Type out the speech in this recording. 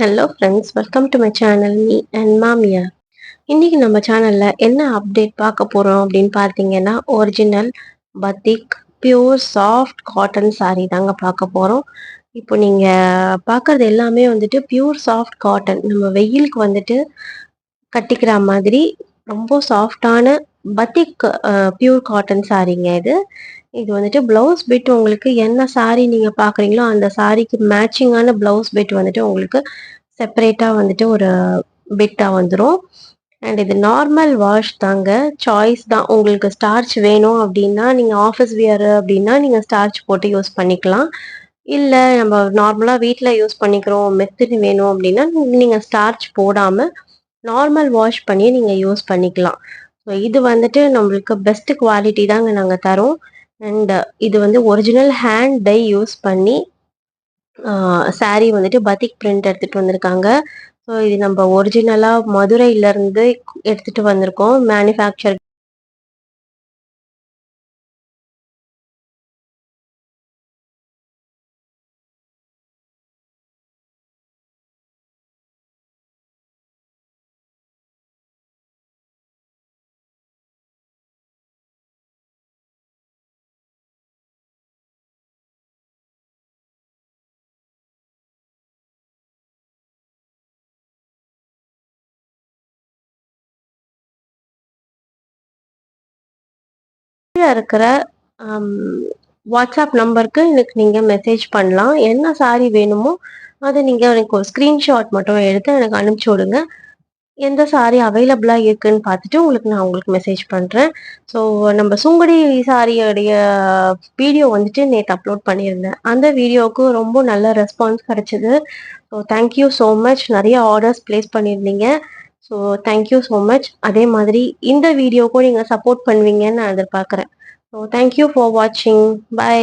Hello friends welcome to my channel me and மாமியா இன்னைக்கு நம்ம சேனலில் என்ன அப்டேட் பார்க்க போகிறோம் அப்படின்னு பார்த்தீங்கன்னா original batik pure soft cotton sari தாங்க பார்க்க போகிறோம் இப்போ நீங்கள் பார்க்கறது எல்லாமே வந்துட்டு பியூர் சாஃப்ட் காட்டன் நம்ம வெயிலுக்கு வந்துட்டு கட்டிக்கிற மாதிரி ரொம்ப சாஃப்டான பத்திக் பியூர் காட்டன் சாரீங்க இது. இது வந்துட்டு பிளவுஸ் பிட் உங்களுக்கு என்ன சாரீ நீங்க பாக்குறீங்களோ அந்த சாரிக்கு மேட்சிங்கான பிளவுஸ் பிட் வந்துட்டு உங்களுக்கு செப்பரேட்டா வந்துட்டு ஒரு பிட்டா வந்துடும் அண்ட் இது நார்மல் வாஷ் தாங்க. சாய்ஸ் தான். உங்களுக்கு ஸ்டார்ச் வேணும் அப்படின்னா நீங்க ஆஃபீஸ் வியர் அப்படின்னா நீங்க ஸ்டார்ச் போட்டு யூஸ் பண்ணிக்கலாம். இல்ல நம்ம நார்மலா வீட்டில் யூஸ் பண்ணிக்கிறோம். மெத்துன்னு வேணும் அப்படின்னா நீங்க ஸ்டார்ச் போடாம நார்மல் வாஷ் பண்ணி நீங்க யூஸ் பண்ணிக்கலாம். ஸோ இது வந்துட்டு நம்மளுக்கு பெஸ்ட் குவாலிட்டி தாங்க நாங்கள் தரோம். அண்ட் இது வந்து ஒரிஜினல் ஹேண்ட் டை யூஸ் பண்ணி saree வந்துட்டு பத்திக் பிரிண்ட் எடுத்துட்டு வந்திருக்காங்க. ஸோ இது நம்ம ஒரிஜினலாக மதுரையிலேருந்து எடுத்துட்டு வந்திருக்கோம். மேனுஃபேக்சர் இருக்கிற வாட்ஸ்அப் நம்பருக்கு எனக்கு நீங்கள் மெசேஜ் பண்ணலாம். என்ன சாரி வேணுமோ அதை நீங்கள் எனக்கு ஒரு ஸ்க்ரீன்ஷாட் மட்டும் எடுத்து எனக்கு அனுப்பிச்சி விடுங்க. எந்த சாரி அவைலபிளாக இருக்குன்னு பார்த்துட்டு உங்களுக்கு நான் உங்களுக்கு மெசேஜ் பண்ணுறேன் ஸோ நம்ம சுங்குடி சாரியோடைய வீடியோ வந்துட்டு நேற்று அப்லோட் பண்ணியிருந்தேன். அந்த வீடியோவுக்கு ரொம்ப நல்ல ரெஸ்பான்ஸ் கிடச்சிது. So thank you so much நிறைய ஆர்டர்ஸ் ப்ளேஸ் பண்ணியிருந்தீங்க. So thank you so much அதே மாதிரி இந்த வீடியோக்கும் நீங்கள் சப்போர்ட் பண்ணுவீங்கன்னு நான் எதிர்பார்க்குறேன். ஸோ தேங்க்யூ ஃபார் வாட்சிங் பை